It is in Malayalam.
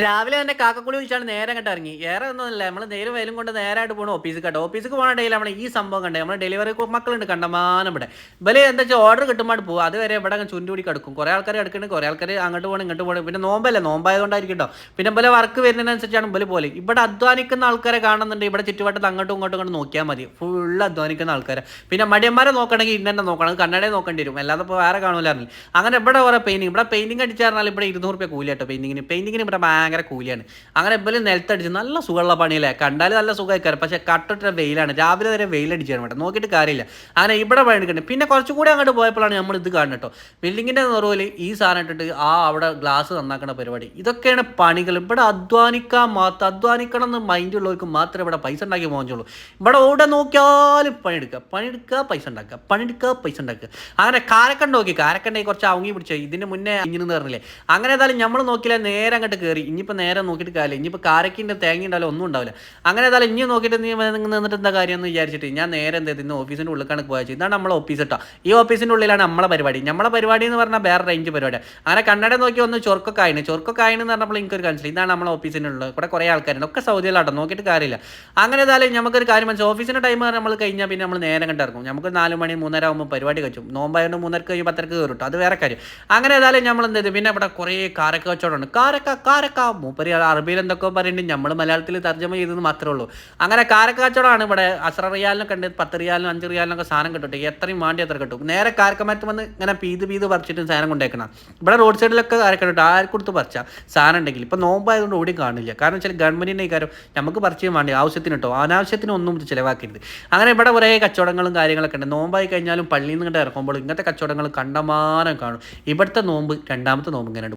രാവിലെ തന്നെ കാക്കക്കുളി വിളിച്ചാണ് നേരെ അങ്ങോട്ട് ഇറങ്ങി. ഏറെ ഒന്നുമില്ല നമ്മൾ നേരെ വയലും കൊണ്ട് നേരായിട്ട് പോകണം ഓഫീസിൽ കേട്ടോ. ഓഫീസിൽ പോകണ ഡേയിൽ നമ്മൾ ഈ സംഭവം കണ്ടേ നമ്മൾ ഡെലിവറി മക്കളുണ്ട് കണ്ടമാനം ഇവിടെ. ഇവലെ എന്താ വെച്ചാൽ ഓർഡർ കിട്ടുമ്പോൾ പോകും അതുവരെ ഇവിടെ ചുണ്ടുപിടി കിടക്കും. കുറേ ആൾക്കാർ കിടക്കുന്നുണ്ട് കുറേ ആൾക്കാർ അങ്ങോട്ട് പോകണം ഇങ്ങോട്ട് പോകണം പിന്നെ നോമ്പല്ലേ? നോമ്പായതുകൊണ്ടായിരിക്കും കേട്ടോ പിന്നെ ഇവലെ വർക്ക് വരുന്നതിനനുസരിച്ചാണ് ഇവലെ പോലെ ഇവിടെ അധ്വാനിക്കുന്ന ആൾക്കാരെ കാണുന്നുണ്ട്. ഇവിടെ ചുറ്റുവട്ടത്ത് അങ്ങോട്ടും ഇങ്ങോട്ടും ഇങ്ങോട്ട് നോക്കിയാൽ മതി. ഫുൾ അധ്വാനിക്കുന്ന ആൾക്കാരെ. പിന്നെ മടിയന്മാരെ നോക്കണമെങ്കിൽ ഇന്നെ നോക്കണം. കണ്ണടയെ നോക്കേണ്ടി വരും. അല്ലാതെ ഇപ്പോൾ വേറെ കാണൂലായിരുന്നു അങ്ങനെ ഇവിടെ കുറേ പെയിന്റിങ് ഇവിടെ പെയിന്റിങ് അടിച്ചാൽ ഇവിടെ ഇരുന്നൂറ് രൂപ കൂലി കേട്ടോ പെയിന്റിങ്ങിന് പെയിന്റിങ്ങിന് ഇവിടെ ഭയങ്കര കൂലിയാണ്. അങ്ങനെ ഇപ്പോൾ നിലത്തടിച്ച് നല്ല സുഖമുള്ള പണിയല്ലേ? കണ്ടാൽ നല്ല സുഖമായിക്കാരം പക്ഷേ കട്ടിട്ട വെയിലാണ്. രാവിലെ വരെ വെയിലടിച്ചാണ് കേട്ടോ. നോക്കിയിട്ട് കാര്യമില്ല. അങ്ങനെ ഇവിടെ പണി എടുക്കണ്ടേ പിന്നെ കുറച്ചുകൂടി അങ്ങോട്ട് പോയപ്പോഴാണ് നമ്മൾ ഇത് കാണുന്നത് കേട്ടോ. ബിൽഡിങ്ങിന്റെ നിറവിൽ ഈ സാധനം ഇട്ടിട്ട് ആ അവിടെ ഗ്ലാസ് നന്നാക്കുന്ന പരിപാടി. ഇതൊക്കെയാണ് പണികൾ. ഇവിടെ അധ്വാനിക്കാൻ മാത്രം അധ്വാനിക്കണം എന്ന് മൈൻഡ് ഉള്ളവർക്ക് മാത്രമേ ഇവിടെ പൈസ ഉണ്ടാക്കി പോകാൻ ഇവിടെ ഓടെ നോക്കിയാലും പണിയെടുക്കുക പണിയെടുക്കുക പൈസ ഉണ്ടാക്കുക. പണിയെടുക്കുക പൈസ ഉണ്ടാക്കുക. അങ്ങനെ കാരക്കണ്ട നോക്കി. കാരക്കണ്ടേ കുറച്ച് അവങ്ങി പിടിച്ചു ഇതിന് മുന്നേ ഇങ്ങനെ പറഞ്ഞില്ലേ? അങ്ങനെ ഏതായാലും നമ്മൾ നോക്കിയാൽ നേരെ അങ്ങോട്ട് കയറി. ഇനിയിപ്പോൾ നേരെ നോക്കിയിട്ട് കാര്യമില്ല. ഇനിയിപ്പോൾ കാരക്കിന്റെ തേങ്ങ ഉണ്ടാവില്ല ഒന്നും ഉണ്ടാവില്ല. അങ്ങനെ ഏതായാലും ഇനി നോക്കിയിട്ട് നീ നിന്നിട്ട് എന്താ കാര്യം എന്ന് വിചാരിച്ചിട്ട് ഞാൻ നേരെ എന്ത് ഇന്ന് ഓഫീസിന്റെ ഉള്ളിലേക്കാണ് ചെയ്യും ഇതാണ് നമ്മളെ ഓഫീസ് കേട്ടോ. ഈ ഓഫീസിന്റെ ഉള്ളിലാണ് നമ്മളെ പരിപാടി. നമ്മളെ പരിപാടി എന്ന് പറഞ്ഞാൽ വേറെ റേഞ്ച് പരിപാടിയാണ് അങ്ങനെ കണ്ണട നോക്കി ഒന്ന് ചൊർക്കൊക്കെ ആയിന്. ആയിന്ന് പറഞ്ഞപ്പോൾ എനിക്കൊരു കൺസിൽ ഇതാണ് നമ്മളെ ഓഫീസിന്റെ ഉള്ളത് ഇവിടെ കുറേ ആൾക്കാരുണ്ട്. ഒക്കെ സൗദിയിലാട്ടോ നോക്കിയിട്ട് കാര്യമില്ല. അങ്ങനെ ഏതായാലും നമുക്കൊരു കാര്യം മനസ്സിൽ ഓഫീസിന്റെ ടൈം നമ്മൾ കഴിഞ്ഞാൽ പിന്നെ നമ്മൾ നേരെ കണ്ടിറങ്ങും നമുക്ക് നാല് മണി മൂന്നര ആകുമ്പോൾ പരിപാടി കഴിച്ചു. നോമ്പായതുകൊണ്ട് മൂന്നരക്ക് കഴിയും പത്തരക്ക് കയറും അത് വേറെ കാര്യം. അങ്ങനെ ഏതായാലും നമ്മൾ എന്ത് ചെയ്തു? പിന്നെ ഇവിടെ കുറേ കാരക്ക കച്ചവടമുണ്ട് കാരക്ക കാരക്ക മൂപ്പര് അറബിയിൽ എന്തൊക്കെ പറയുന്നുണ്ട്. നമ്മൾ മലയാളത്തിൽ തർജമ ചെയ്തെന്ന് മാത്രമേ ഉള്ളൂ. അങ്ങനെ കാരക്കാച്ചോടാണ് ഇവിടെ അസറ റിയാലിനൊക്കെ ഉണ്ട് പത്ത് റിയാലിനും അഞ്ച് റിയാലിനൊക്കെ സാധനം കിട്ടും. എത്രയും വേണ്ടി അത്ര കിട്ടും. നേരെ കാരക്കമരത്ത് വന്ന് ഇങ്ങനെ പീത് പീത് പറിച്ചിട്ട് സാധനം കൊണ്ടേക്കണം ഇവിടെ റോഡ് സൈഡിലൊക്കെ കാരക്ക കിട്ടും ആർക്ക് കൊടുത്ത് പറിച്ചാൽ സാധനം ഉണ്ടെങ്കിൽ. ഇപ്പം നോമ്പായതുകൊണ്ട് ഓടി കാണില്ല. കാരണം വെച്ചാൽ ഗവൺമെന്റിന്റെ കാര്യം നമുക്ക് പറിച്ചു വേണ്ടി. ആവശ്യത്തിന് കിട്ടും. അനാവശ്യത്തിന് ഒന്നും ചിലവാക്കരുത്. അങ്ങനെ ഇവിടെ കുറേ കച്ചവടങ്ങളും കാര്യങ്ങളൊക്കെ ഉണ്ട്. നോമ്പായി കഴിഞ്ഞാലും പള്ളിയിൽ നിന്ന് ഇറങ്ങുമ്പോൾ ഇങ്ങനത്തെ കച്ചവടങ്ങൾ കണ്ടമാനം കാണും. ഇവിടുത്തെ നോമ്പ് രണ്ടാമത്തെ നോമ്പ് ഇങ്ങനെ